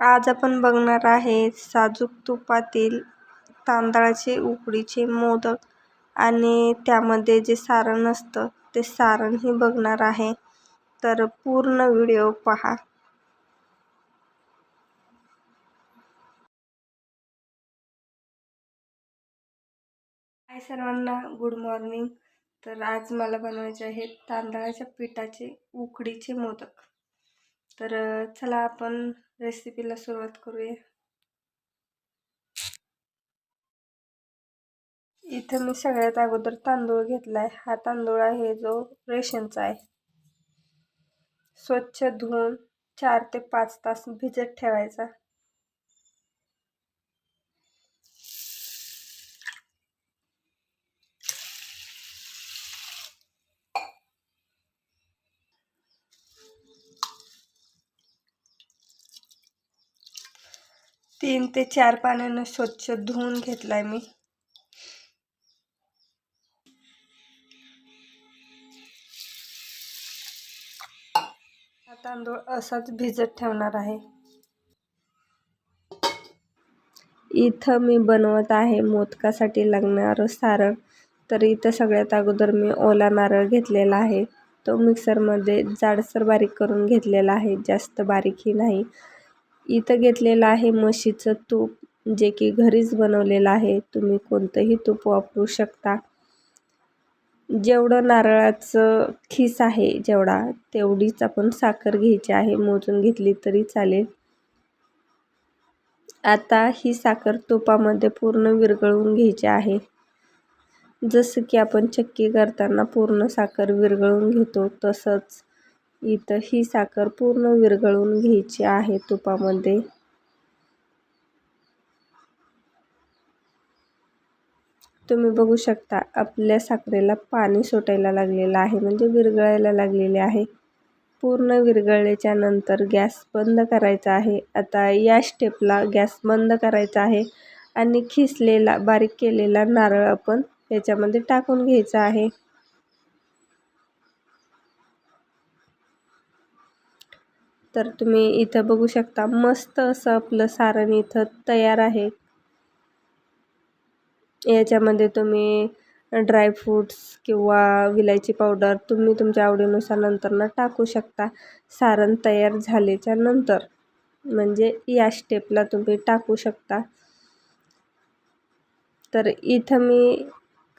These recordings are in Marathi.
आज आपण बघणार आहे साजूक तुपातील तांदळाचे उकडीचे मोदक आणि त्यामध्ये जे सारण असतं ते सारणही बघणार आहे. तर पूर्ण व्हिडिओ पहा. हाय सर्वांना गुड मॉर्निंग. तर आज मला बनवायचे आहेत तांदळाच्या पिठाचे उकडीचे मोदक. तर चला आपण रेसिपीला सुरुवात करूया. इथं मी सगळ्यात अगोदर तांदूळ घेतला आहे हा तांदूळ आहे जो रेशनचा आहे. स्वच्छ धुवून चार ते पाच तास भिजत ठेवायचा. तीन ते चार पाण्यानं स्वच्छ धुवून घेतलाय मी. हा तांदूळ असाच भिजत ठेवणार आहे. इथं मी बनवत आहे मोदकासाठी लागणारं सारण. तर इथं सगळ्यात अगोदर मी ओला नारळ घेतलेला आहे. तो मिक्सरमध्ये जाडसर बारीक करून घेतलेला आहे. जास्त बारीकही नाही. इथं घेतलेलं आहे म्हशीचं तूप जे की घरीच बनवलेलं आहे. तुम्ही कोणतंही तूप वापरू शकता. जेवढं नारळाचं खीस आहे जेवढा तेवढीच आपण साखर घ्यायची आहे. मोजून घेतली तरी चालेल. आता ही साखर तुपामध्ये पूर्ण विरघळवून घ्यायची आहे. जसं की आपण चक्की करताना पूर्ण साखर विरघळवून घेतो तसंच इथं ही साखर पूर्ण विरघळून घ्यायची आहे तुपामध्ये. तुम्ही बघू शकता आपल्या साखरेला पाणी सुटायला लागलेलं आहे म्हणजे विरघळायला लागलेले आहे. पूर्ण विरघळल्याच्या नंतर गॅस बंद करायचा आहे. आता या स्टेपला गॅस बंद करायचा आहे आणि खिसलेला बारीक केलेला नारळ आपण याच्यामध्ये टाकून घ्यायचा आहे. तर तुम्ही इथं बघू शकता मस्त असं आपलं सारण इथं तयार आहे. याच्यामध्ये तुम्ही ड्रायफ्रूट्स किंवा विलायची पावडर तुम्ही तुमच्या आवडीनुसार नंतर टाकू शकता. सारण तयार झाल्याच्यानंतर म्हणजे या स्टेपला तुम्ही टाकू शकता. तर इथं मी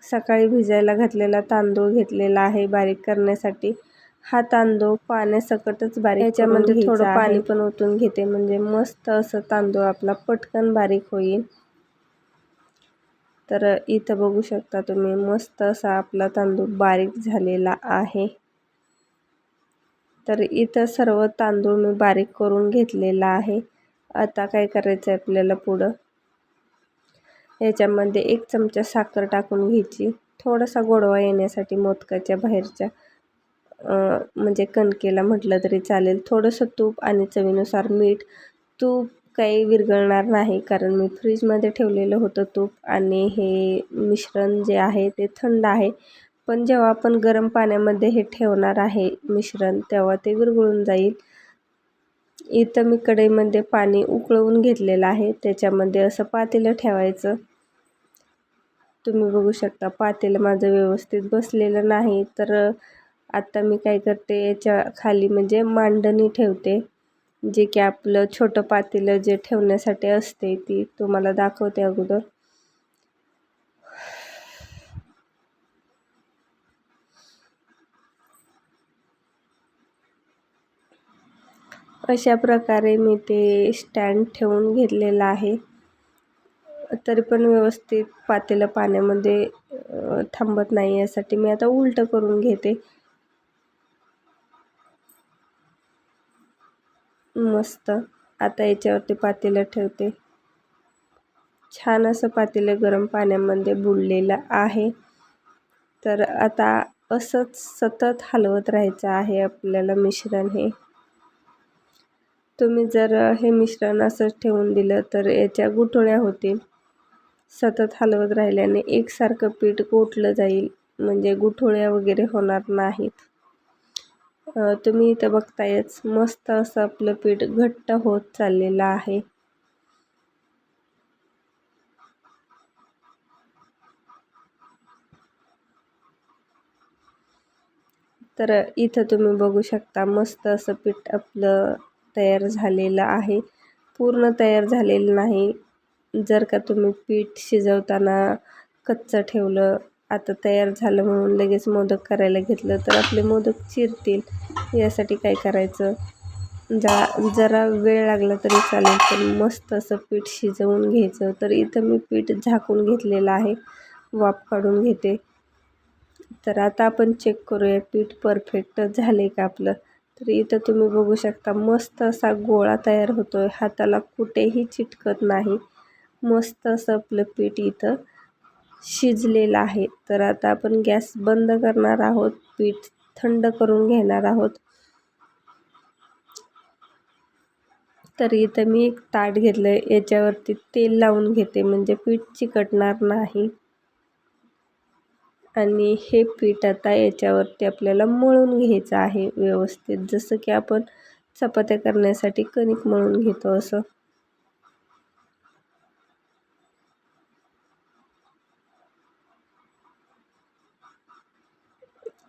सकाळी भिजायला घातलेला तांदूळ घेतलेला आहे बारीक करण्यासाठी. हा तांदूळ पाण्यासकटच बारीक याच्यामध्ये थोडं पाणी पण ओतून घेते. म्हणजे मस्त असं तांदूळ आपला पटकन बारीक होईल. तर इथं बघू शकता तुम्ही मस्त असा आपला तांदूळ बारीक झालेला आहे. तर इथं सर्व तांदूळ मी बारीक करून घेतलेला आहे. आता काय करायचं आहे आपल्याला पुढं? याच्यामध्ये एक चमचा साखर टाकून घ्यायची. थोडासा गोडवा येण्यासाठी मोदकाच्या बाहेरच्या म्हणजे कणकेला म्हटलं तरी चालेल. थोडंसं तूप आणि चवीनुसार मीठ. तूप काही विरघळणार नाही कारण मी फ्रीजमध्ये ठेवलेलं होतं तूप आणि हे मिश्रण जे आहे ते थंड आहे. पण जेव्हा आपण गरम पाण्यामध्ये हे ठेवणार आहे मिश्रण तेव्हा ते विरघळून जाईल. इथं मी कढईमध्ये पाणी उकळवून घेतलेलं आहे. त्याच्यामध्ये असं पातेलं ठेवायचं. तुम्ही बघू शकता पातेलं माझं व्यवस्थित बसलेलं नाही. तर आत्ता मी काय करते याच्या खाली म्हणजे मांडणी ठेवते. जे की आपलं छोटं पातेलं जे ठेवण्यासाठी असते ती तुम्हाला दाखवते अगोदर. अशा प्रकारे मी ते स्टँड ठेवून घेतलेलं आहे. तरी पण व्यवस्थित पातेलं पाण्यामध्ये थांबत नाही यासाठी मी आता उलटं करून घेते. मस्त. आता याच्यावरती पातेलं ठेवते. छान असं पातेलं गरम पाण्यामध्ये बुडलेलं आहे. तर आता असंच सतत हलवत राहायचं आहे आपल्याला मिश्रण हे. तुम्ही जर हे मिश्रण असंच ठेवून दिलं तर याच्या गुठोळ्या होतील. सतत हलवत राहिल्याने एकसारखं पीठ गोठलं जाईल. म्हणजे गुठोळ्या वगैरे होणार नाहीत. तुम्ही इथं बघतायच मस्त असं आपलं पीठ घट्ट होत चाललेलं आहे. तर इथं तुम्ही बघू शकता मस्त असं पीठ आपलं तयार झालेलं आहे. पूर्ण तयार झालेलं नाही. जर का तुम्ही पीठ शिजवताना कच्चं ठेवलं आता तयार झालं म्हणून लगेच मोदक करायला घेतलं तर आपले मोदक चिरतील. यासाठी काय करायचं? जा जरा वेळ लागला तरी चालेल पण मस्त असं पीठ शिजवून घ्यायचं. तर इथं मी पीठ झाकून घेतलेलं आहे. वाफ काढून घेते. तर आता आपण चेक करूया पीठ परफेक्ट झाले का आपलं? तर इथं तुम्ही बघू शकता मस्त असा गोळा तयार होतो आहे हाताला कुठेही चिटकत नाही. मस्त असं आपलं पीठ इथं शिजलेलं आहे. तर आता आपण गॅस बंद करणार आहोत. पीठ थंड करून घेणार आहोत. तर इथं मी एक ताट घेतलं आहे याच्यावरती तेल लावून घेते. म्हणजे पीठ चिकटणार नाही. आणि हे पीठ आता याच्यावरती आपल्याला मळून घ्यायचं आहे व्यवस्थित. जसं की आपण चपात्या करण्यासाठी कणिक मळून घेतो असं.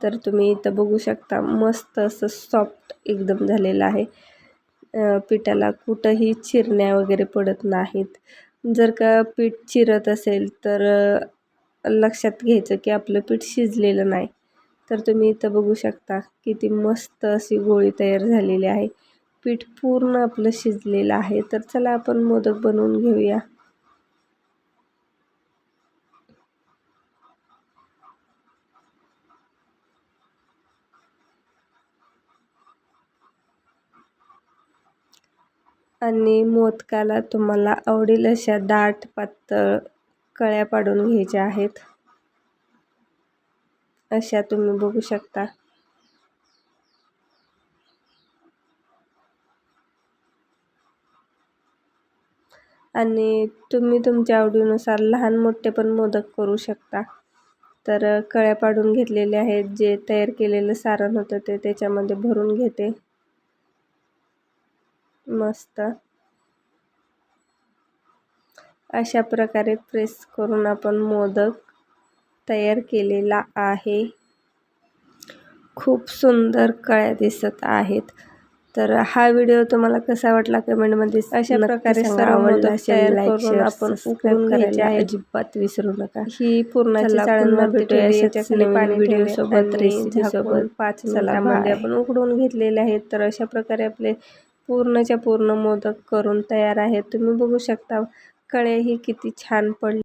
तर तुम्ही इथं बघू शकता मस्त असं सॉफ्ट एकदम झालेलं आहे. पिठाला कुठंही चिरण्या वगैरे पडत नाहीत. जर का पीठ चिरत असेल तर लक्षात घ्यायचं की आपलं पीठ शिजलेलं नाही. तर तुम्ही इथं बघू शकता किती मस्त अशी गोळी तयार झालेली आहे. पीठ पूर्ण आपलं शिजलेलं आहे. तर चला आपण मोदक बनवून घेऊया. आणि मोदकाला तुम्हाला आवडेल अशा दाट पातळ कळ्या पाडून घ्यायच्या आहेत. अशा तुम्ही बघू शकता. आणि तुम्ही तुमच्या आवडीनुसार लहान मोठे पण मोदक करू शकता. तर कळ्या पाडून घेतलेले आहेत जे तयार केलेलं सारण होतं ते त्याच्यामध्ये भरून घेते. मस्त. अशा प्रकारे प्रेस करून आपण मोदक तयार केलेला आहे. खूप सुंदर कळ्या दिसत आहेत. तर हा व्हिडिओ तुम्हाला कसा वाटला कमेंटमध्ये अशा प्रकारे करून आपण आहे. अजिबात विसरू नका. ही चाळणवर भेटूया नवीन व्हिडिओ सोबत रेसिपी सोबत. पाच मिनिटांमध्ये आपण उकडून घेतलेले आहेत. तर अशा प्रकारे आपले पूर्णच्या पूर्ण मोदक करून तयार आहेत. तुम्ही बघू शकता कळेही किती छान पडले.